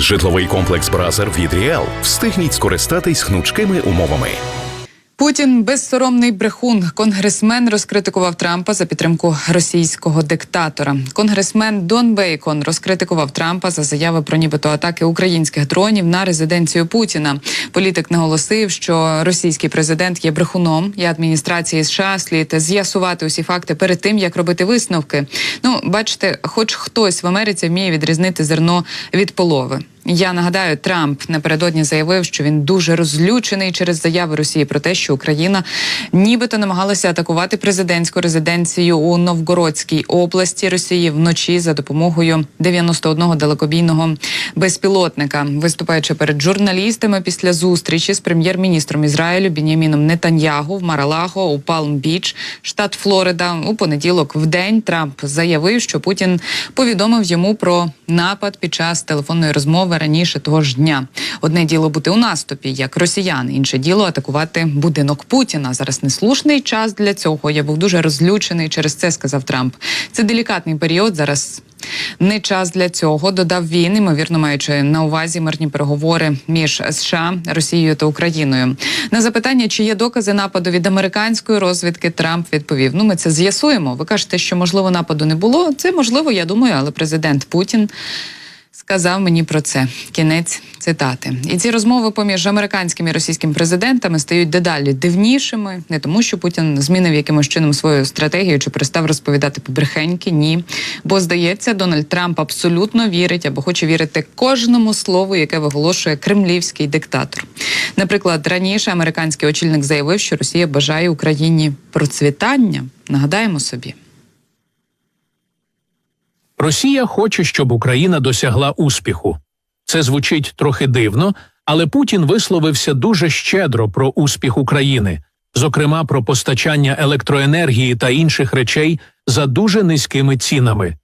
Житловий комплекс Бразер від Ріал. Встигніть скористатись гнучкими умовами. Путін безсоромний брехун. Конгресмен розкритикував Трампа за підтримку російського диктатора. Конгресмен Дон Бейкон розкритикував Трампа за заяви про нібито атаки українських дронів на резиденцію Путіна. Політик наголосив, що російський президент є брехуном, і адміністрації США слід з'ясувати усі факти перед тим, як робити висновки. Ну, бачите, хоч хтось в Америці вміє відрізнити зерно від полови. Я нагадаю, Трамп напередодні заявив, що він дуже розлючений через заяви Росії про те, що Україна нібито намагалася атакувати президентську резиденцію у Новгородській області Росії вночі за допомогою 91-го далекобійного безпілотника. Виступаючи перед журналістами після зустрічі з прем'єр-міністром Ізраїлю Біняміном Нетаньягу в Маралаго у Палм-Біч, штат Флорида, у понеділок в день Трамп заявив, що Путін повідомив йому про напад під час телефонної розмови раніше того ж дня. Одне діло бути у наступі, як росіяни, інше діло атакувати будинок Путіна. Зараз неслушний час для цього. Я був дуже розлючений через це, сказав Трамп. Це делікатний період. Зараз не час для цього. Додав він, ймовірно, маючи на увазі мирні переговори між США, Росією та Україною. На запитання, чи є докази нападу від американської розвідки, Трамп відповів: Ну, ми це з'ясуємо. Ви кажете, що можливо нападу не було. Це можливо, я думаю, але президент Путін. Сказав мені про це кінець цитати, і ці розмови поміж американськими і російськими президентами стають дедалі дивнішими, не тому, що Путін змінив якимось чином свою стратегію чи перестав розповідати побрехеньки. Ні, бо здається, Дональд Трамп абсолютно вірить або хоче вірити кожному слову, яке виголошує кремлівський диктатор. Наприклад, раніше американський очільник заявив, що Росія бажає Україні процвітання. Нагадаємо собі. Росія хоче, щоб Україна досягла успіху. Це звучить трохи дивно, але Путін висловився дуже щедро про успіх України, зокрема про постачання електроенергії та інших речей за дуже низькими цінами.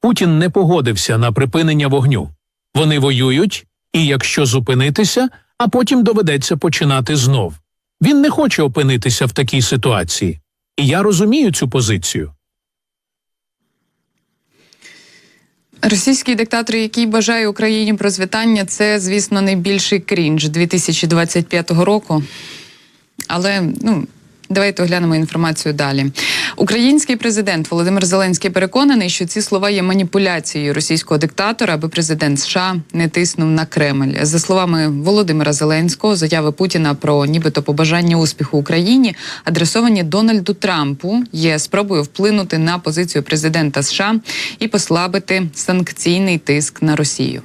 Путін не погодився на припинення вогню. Вони воюють, і якщо зупинитися, а потім доведеться починати знов. Він не хоче опинитися в такій ситуації. І я розумію цю позицію. Російський диктатор, який бажає Україні процвітання, це, звісно, найбільший крінж 2025 року. Але ну. Давайте оглянемо інформацію далі. Український президент Володимир Зеленський переконаний, що ці слова є маніпуляцією російського диктатора, аби президент США не тиснув на Кремль. За словами Володимира Зеленського, заяви Путіна про нібито побажання успіху Україні, адресовані Дональду Трампу, є спробою вплинути на позицію президента США і послабити санкційний тиск на Росію.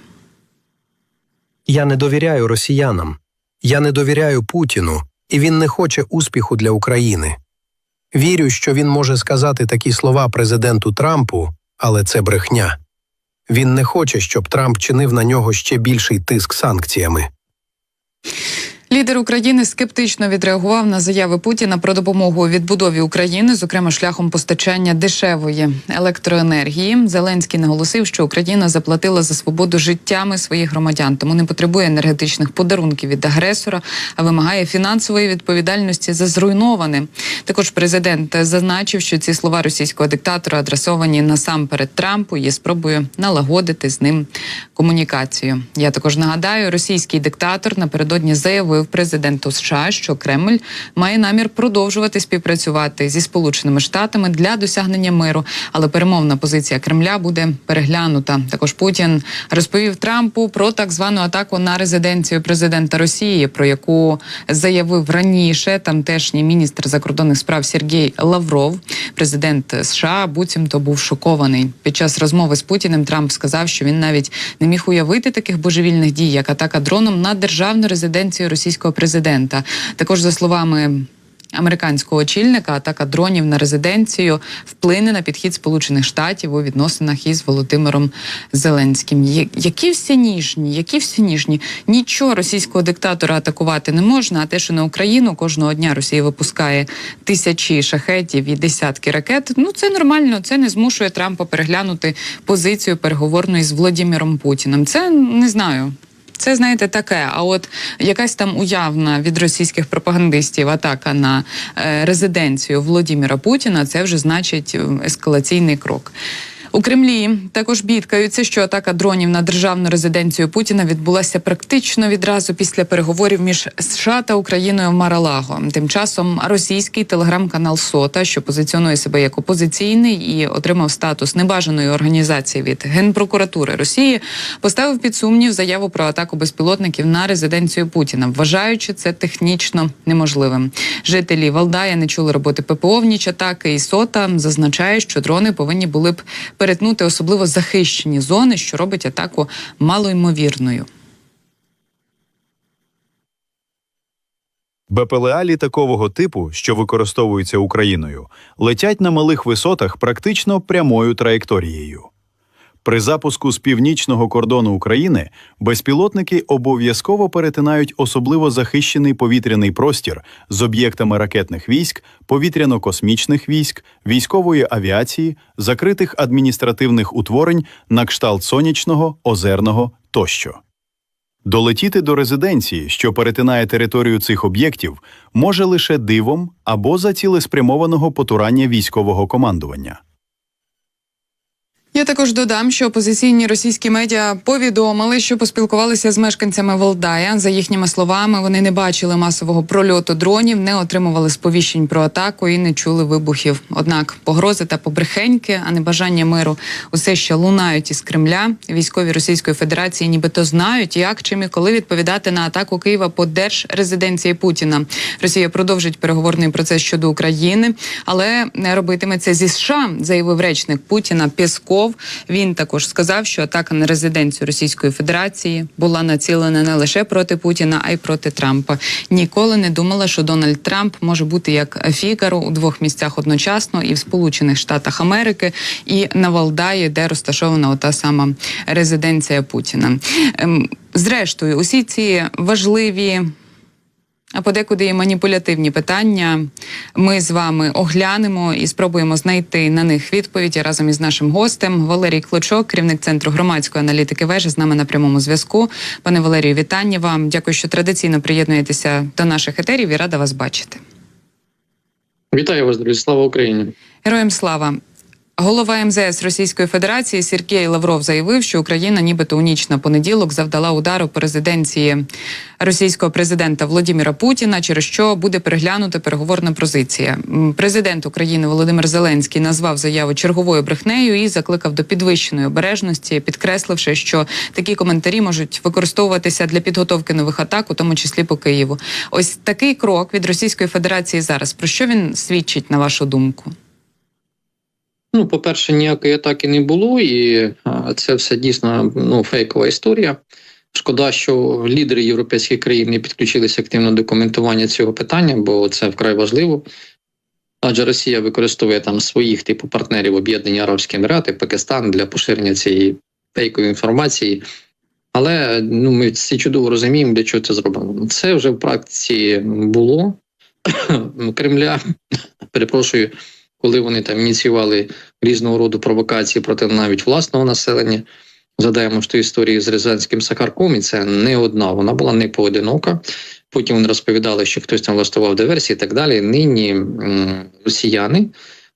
Я не довіряю росіянам. Я не довіряю Путіну, і він не хоче успіху для України. Вірю, що він може сказати такі слова президенту Трампу, але це брехня. Він не хоче, щоб Трамп чинив на нього ще більший тиск санкціями. Лідер України скептично відреагував на заяви Путіна про допомогу у відбудові України, зокрема шляхом постачання дешевої електроенергії. Зеленський наголосив, що Україна заплатила за свободу життями своїх громадян, тому не потребує енергетичних подарунків від агресора, а вимагає фінансової відповідальності за зруйноване. Також президент зазначив, що ці слова російського диктатора адресовані насамперед Трампу, є спробою налагодити з ним комунікацію. Я також нагадаю, російський диктатор напередодні заявив президенту США, що Кремль має намір продовжувати співпрацювати зі Сполученими Штатами для досягнення миру, але перемовна позиція Кремля буде переглянута. Також Путін розповів Трампу про так звану атаку на резиденцію президента Росії, про яку заявив раніше тамтешній міністр закордонних справ Сергій Лавров. Президент США буцімто був шокований. Під час розмови з Путіним Трамп сказав, що він навіть не міг уявити таких божевільних дій, як атака дроном на державну резиденцію російського президента. Також за словами. Американського очільника атака дронів на резиденцію вплине на підхід Сполучених Штатів у відносинах із Володимиром Зеленським. Які всі ніжні, які всі ніжні. Нічого російського диктатора атакувати не можна. А те, що на Україну кожного дня Росія випускає тисячі шахетів і десятки ракет. Ну це нормально. Це не змушує Трампа переглянути позицію переговорної з Володимиром Путіним. Це не знаю. Це знаєте таке. А от якась там уявна від російських пропагандистів атака на е, резиденцію Володимира Путіна, це вже значить ескалаційний крок. У Кремлі також бідкаються, що атака дронів на державну резиденцію Путіна відбулася практично відразу після переговорів між США та Україною в Маралаго. Тим часом російський телеграм-канал Сота, що позиціонує себе як опозиційний і отримав статус небажаної організації від генпрокуратури Росії, поставив під сумнів заяву про атаку безпілотників на резиденцію Путіна, вважаючи це технічно неможливим. Жителі Валдая не чули роботи ППО в ніч атаки, і Сота зазначає, що дрони повинні були б перетнути особливо захищені зони, що робить атаку малоймовірною. БПЛА літакового типу, що використовуються Україною, летять на малих висотах практично прямою траєкторією. При запуску з північного кордону України безпілотники обов'язково перетинають особливо захищений повітряний простір з об'єктами ракетних військ, повітряно-космічних військ, військової авіації, закритих адміністративних утворень на кшталт сонячного, озерного тощо. Долетіти до резиденції, що перетинає територію цих об'єктів, може лише дивом або за цілеспрямованого потурання військового командування. Я також додам, що опозиційні російські медіа повідомили, що поспілкувалися з мешканцями Валдая. За їхніми словами, вони не бачили масового прольоту дронів, не отримували сповіщень про атаку і не чули вибухів. Однак погрози та побрехеньки, а не бажання миру, усе ще лунають із Кремля. Військові Російської Федерації, нібито знають, як чим і коли відповідати на атаку Києва по держрезиденції Путіна. Росія продовжить переговорний процес щодо України, але не робитиме це зі США, заявив речник Путіна Пєсков. Він також сказав, що атака на резиденцію Російської Федерації була націлена не лише проти Путіна, а й проти Трампа. Ніколи не думала, що Дональд Трамп може бути як Фігаро у двох місцях одночасно, і в Сполучених Штатах Америки, і на Валдаї, де розташована ота сама резиденція Путіна. Ем, Зрештою, усі ці важливі. А подекуди і маніпулятивні питання ми з вами оглянемо і спробуємо знайти на них відповіді разом із нашим гостем Валерій Клочок, керівник центру громадської аналітики вежі, з нами на прямому зв'язку. Пане Валерію, вітання вам. Дякую, що традиційно приєднуєтеся до наших етерів і рада вас бачити. Вітаю вас, друзі. Слава Україні. Героям слава. Голова МЗС Російської Федерації Сергій Лавров заявив, що Україна, нібито у ніч на понеділок, завдала удару по резиденції російського президента Володимира Путіна, через що буде переглянута переговорна позиція. Президент України Володимир Зеленський назвав заяву черговою брехнею і закликав до підвищеної обережності, підкресливши, що такі коментарі можуть використовуватися для підготовки нових атак, у тому числі по Києву. Ось такий крок від Російської Федерації зараз. Про що він свідчить на вашу думку? Ну, по-перше, ніякої атаки не було, і це все дійсно ну, фейкова історія. Шкода, що лідери європейських країн не підключилися активно до коментування цього питання, бо це вкрай важливо. Адже Росія використовує там своїх типу партнерів Об'єднані Арабські Емірати, Пакистан для поширення цієї фейкової інформації. Але ну, ми всі чудово розуміємо, для чого це зроблено. Це вже в практиці було Кремля. Перепрошую, коли вони там ініціювали різного роду провокації проти навіть власного населення. Згадаємо ж ту історію з Рязанським Сахарком, і це не одна, вона була не поодинока. Потім вони розповідали, що хтось там влаштував диверсії і так далі. Нині росіяни,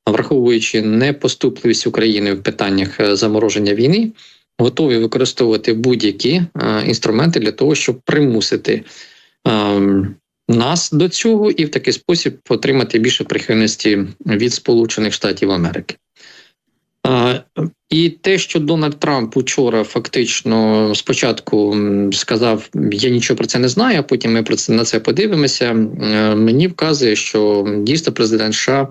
враховуючи непоступливість України в питаннях е, замороження війни, готові використовувати будь-які е, інструменти для того, щоб примусити е, нас до цього і в такий спосіб отримати більше прихильності від Сполучених Штатів Америки. І те, що Дональд Трамп учора фактично спочатку сказав, я нічого про це не знаю, а потім ми про це на це подивимося. Мені вказує, що дійсно президент США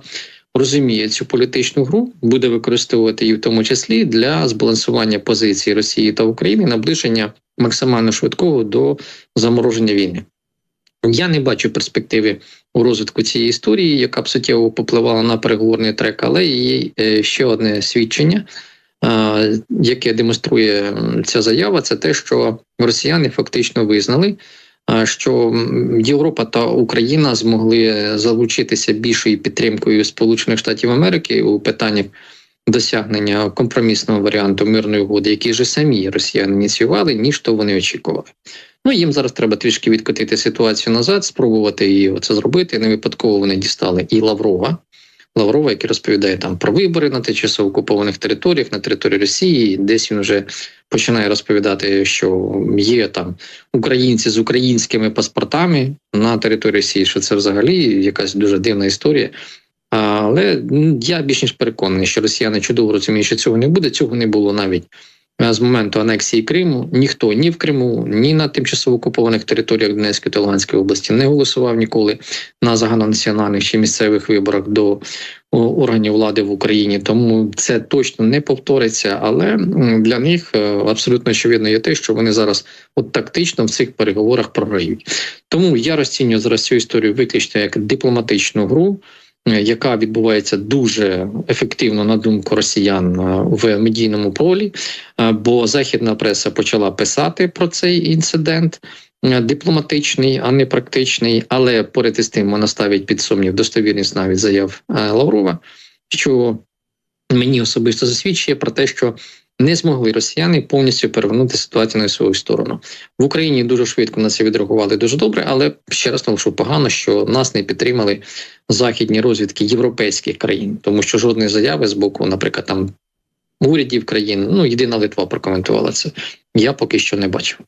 розуміє цю політичну гру, буде використовувати її в тому числі для збалансування позиції Росії та України, наближення максимально швидкого до замороження війни. Я не бачу перспективи у розвитку цієї історії, яка б суттєво попливала на переговорний трек, але є е, ще одне свідчення, е, яке демонструє ця заява, це те, що росіяни фактично визнали, е, що Європа та Україна змогли залучитися більшою підтримкою Сполучених Штатів Америки у питаннях досягнення компромісного варіанту мирної угоди, який же самі росіяни ініціювали, ніж то вони очікували. Ну їм зараз треба трішки відкотити ситуацію назад, спробувати її це зробити. Не випадково вони дістали і Лаврова, Лаврова, який розповідає там про вибори на тимчасово окупованих територіях, на території Росії. Десь він вже починає розповідати, що є там українці з українськими паспортами на території Росії, що це взагалі якась дуже дивна історія. Але я більш ніж переконаний, що росіяни чудово розуміють, що цього не буде. Цього не було навіть з моменту анексії Криму. Ніхто ні в Криму, ні на тимчасово окупованих територіях Донецької та Луганської області не голосував ніколи на загальнонаціональних чи місцевих виборах до органів влади в Україні. Тому це точно не повториться. Але для них е, абсолютно очевидно є те, що вони зараз от тактично в цих переговорах програють. Тому я розцінюю зараз цю історію виключно як дипломатичну гру. Яка відбувається дуже ефективно на думку росіян е, в медійному полі, е, бо західна преса почала писати про цей інцидент е, дипломатичний, а не практичний. Але поряд із тим вона ставить під сумнів достовірність навіть заяв Лаврова, що мені особисто засвідчує про те, що не змогли росіяни повністю перевернути ситуацію на свою сторону в Україні. Дуже швидко на це відреагували дуже добре, але ще раз що погано, що нас не підтримали західні розвідки європейських країн, тому що жодної заяви з боку, наприклад, там урядів країн, ну єдина Литва прокоментувала це. Я поки що не бачив.